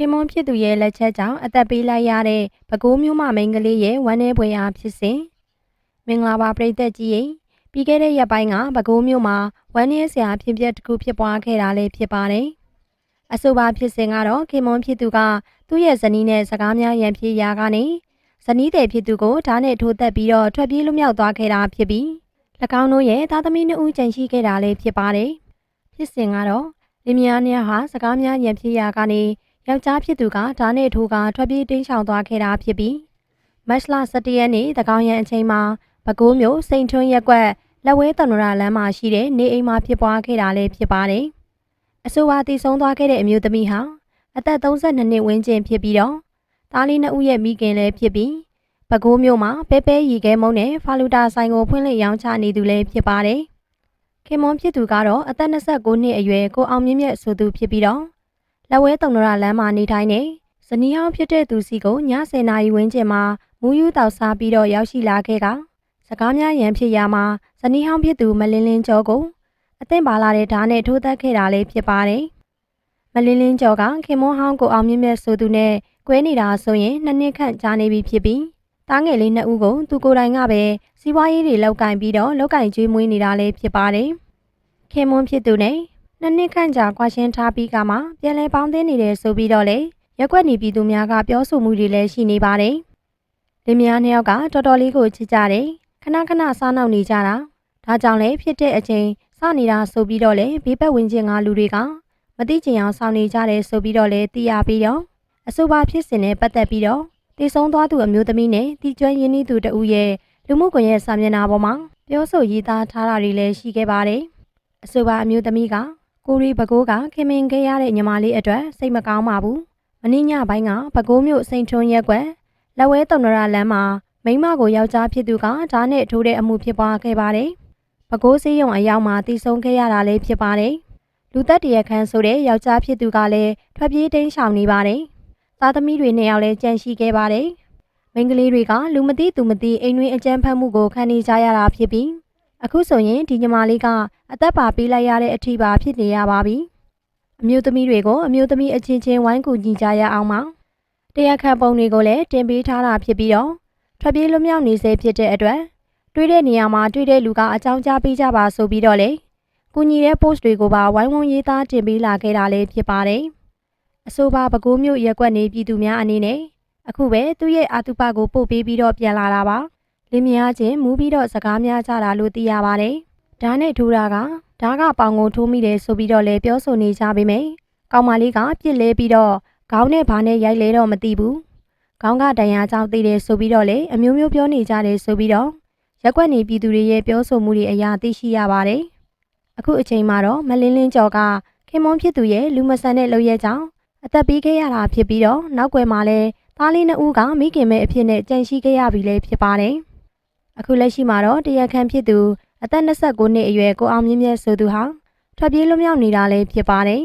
ခင်မွန်းဖြစ်သူရဲ့လက်ချက်ကြောင့်အသက်ပေးလိုက်ရတဲ့ပဲခူးမြို့မမိန်းကလေးရဲ့ဝမ်းနည်းဖွယ်အားဖြစ်စဉ်မင်္ဂလာပါပရိသတ်ကြီးရေပြီးခဲ့တဲ့ရက်ပိုင်းကပဲခူးမြို့မှာဝမ်းနည်းစရာဖြစ်ပျက်တစ်ခုဖြစ်ပွားခဲ့တာလည်းဖြစ်ပါတယ်အဆိုပါဖြစ်စဉ်ကတော့ခင်မွန်းဖြစ်သူကသူ့ရဲ့ဇနီးနဲ့စကားများရန်ဖြစ်ရာကနေဇနီးတဲ့ဖြစ်သူကိုဓာတ်နဲ့ထိုးသက်ပြီးတော့ထွက်ပြေးလွတ်မြောက်သွားခဲ့တာဖြစ်ပြီး၎င်းတို့ရဲ့သားသမီးနှစ်ဦးကြန့်ရှိခဲ့တာလည်းဖြစ်ပါတယ်ဖြစ်စဉ်ကတော့လင်မယားနှစ်ယောက်ဟာစကားများရန်ဖြစ်ရာကနေ ယောက်ျားဖြစ်သူကဓာတ်နဲ့ထိုးကထွက်ပြေးတိမ်းရှောင်သွားခဲ့တာဖြစ်ပြီးမတ်လ17ရက်နေ့တကောင်ရန်အချိန်မှာပဲခူးမြို့စိန်ထွန်းရက်ကွက်လက်ဝဲတနရလမ်းမှာရှိတဲ့နေအိမ်မှာဖြစ်ပွားခဲ့တာလည်းဖြစ်ပါတယ်။အဆိုပါတည်ဆုံးသွားခဲ့တဲ့အမျိုးသမီးဟာအသက်32နှစ်ဝန်းကျင်ဖြစ်ပြီးတော့သားလေးနှစ်ဦးရဲ့မိခင်လည်းဖြစ်ပြီးပဲခူးမြို့မှာပဲပဲရီခဲမုံနဲ့ဖာလူတာဆိုင်ကိုဖွင့်လှစ်ရောင်းချနေသူလည်းဖြစ်ပါတယ်။ခင်မွန်ဖြစ်သူကတော့အသက်29နှစ်အရွယ်ကိုအောင်မြင့်မြတ်ဆိုသူဖြစ်ပြီးတော့ လက်ဝဲတုံနရလမ်းမှာနေထိုင်နေဇနီးဟောင်းဖြစ်တဲ့သူစီကိုည10နာရီဝန်းကျင်မှာမူးယူတောက်စားပြီးတော့ရောက်ရှိလာခဲ့ကစကားများရန်ဖြစ်ရာမှာဇနီးဟောင်းဖြစ်သူမလင်းလင်းကျော်ကိုအသင့်ပါလာတဲ့ဓာတ်နဲ့ထိုးသက်ခဲ့တာလေးဖြစ်ပါတယ်။မလင်းလင်းကျော်ကခင်မွန်းဟောင်းကိုအောင်မြင့်မြတ်ဆိုသူနဲ့ကွဲနေတာဆိုရင်နှစ်နှစ်ခန့်ကြာနေပြီဖြစ်ပြီးတားငယ်လေးနှစ်ဦးကိုသူကိုယ်တိုင်ကပဲစီးပွားရေးတွေလောက်ကင်ပြီးတော့လောက်ကင်ကျွေးမွေးနေတာလေးဖြစ်ပါတယ်။ခင်မွန်းဖြစ်သူနဲ့ နှစ်နှစ်ခန့်ကြာကွာရှင်းထားပြီးကမှပြန်လည်ပေါင်းသင်းနေတယ်ဆိုပြီးတော့လေရက်ွက်နေပြည်သူများကပြောဆိုမှုတွေလည်းရှိနေပါတယ်။လင်မယားနှစ်ယောက်ကတော်တော်လေးကိုချစ်ကြတယ်။ခဏခဏစားနောက်နေကြတာ။ဒါကြောင့်လည်းဖြစ်တဲ့အချိန်စနေတာဆိုပြီးတော့လေဘေးပတ်ဝန်းကျင်ကလူတွေကမသိချင်အောင်ဆောင်နေကြတယ်ဆိုပြီးတော့လေသိရပြီးတော့အဆိုပါဖြစ်စဉ်နဲ့ပတ်သက်ပြီးတော့တည်ဆုံးသွားသူအမျိုးသမီးနဲ့တီကျွမ်းရင်းနှီးသူတဦးရဲ့လူမှုကွန်ရက်စာမျက်နှာပေါ်မှာပြောဆိုရေးသားထားတာတွေလည်းရှိခဲ့ပါတယ်။အဆိုပါအမျိုးသမီးက ကိုရီဘကိုးကခင်မင်ခဲ့ရတဲ့ညီမလေးအတွက်စိတ်မကောင်းပါဘူး။မင်းညပိုင်းကဘကိုးမြို့စိန်ထွန်းရက်ကွက်လက်ဝဲတုံနရလမ်းမှာမိန်းမကိုယောက်ျားဖြစ်သူကဓာတ်နဲ့ထိုးတဲ့အမှုဖြစ်ပွားခဲ့ပါတယ်။ဘကိုးစေးရုံအရောက်မှာတည်ဆုံခဲ့ရတာလည်းဖြစ်ပါတယ်။လူသက်တရခန်းဆိုတဲ့ယောက်ျားဖြစ်သူကလည်းထွက်ပြေးတိမ်းရှောင်နေပါတယ်။သားသမီးတွေနှစ်ယောက်လည်းကြန့်ရှိခဲ့ပါတယ်။မိန်းကလေးတွေကလူမသိသူမသိအိမ်တွင်းအကြမ်းဖက်မှုကိုခံနေကြရတာဖြစ်ပြီး အခုဆိုရင်ဒီညီမလေးကအသက်ပါပေးလိုက်ရတဲ့အထိပါဖြစ်နေရပါပြီ။အမျိုးသမီးတွေကိုအမျိုးသမီးအချင်းချင်းဝိုင်းကူညီကြရအောင်ပါ။တရားခံပုံတွေကိုလည်းတင်ပေးထားတာဖြစ်ပြီးတော့ထွက်ပြေးလွတ်မြောက်နေစေဖြစ်တဲ့အတွက်တွေးတဲ့နေရာမှာတွေးတဲ့လူကအကြောင်းကြားပေးကြပါဆိုပြီးတော့လေကူညီတဲ့ post တွေကိုပါဝိုင်းဝန်းရေးသားတင်ပေးလာခဲ့တာလည်းဖြစ်ပါတယ်။အဆိုပါပဲခူးမျိုးရက်ွက်နေပြည်သူများအနေနဲ့အခုပဲသူ့ရဲ့အာတုပကိုပို့ပေးပြီးတော့ပြန်လာတာပါ။ လင်းမယားချင်းမူးပြီးတော့စကားများကြတာလို့သိရပါတယ်။ဓာတ်နဲ့ထိုးတာကဓာတ်ကပေါင်ကိုထိုးမိတယ်ဆိုပြီးတော့လည်းပြောဆိုနေကြပေမယ့်ကောင်မလေးကပြစ်လဲပြီးတော့ခေါင်းနဲ့ဘာနဲ့ရိုက်လဲတော့မသိဘူး။ခေါင်းကတန်ရာကြောင့်သိတယ်ဆိုပြီးတော့လေအမျိုးမျိုးပြောနေကြတယ်ဆိုပြီးတော့ရက်ွက်နေပြည်သူတွေရဲ့ပြောဆိုမှုတွေအရာသိရှိရပါတယ်။အခုအချိန်မှာတော့မလင်းလင်းကျော်ကခင်မွန်ဖြစ်သူရဲ့လူမဆန်တဲ့လုပ်ရက်ကြောင့်အသက်ပေးခဲ့ရတာဖြစ်ပြီးတော့နောက်ွယ်မှာလည်းသားလေးနှစ်ဦးကမိခင်မဲ့အဖြစ်နဲ့ကြန့်ရှိခဲ့ရပြီလေဖြစ်ပါတယ်။ အခုလက်ရှိမှာတော့တရားခံဖြစ်သူအသက်29နှစ်အရွယ်ကိုအောင်မြင့်မြတ်ဆိုသူဟာထွက်ပြေးလွတ်မြောက်နေတာလည်းဖြစ်ပါတယ်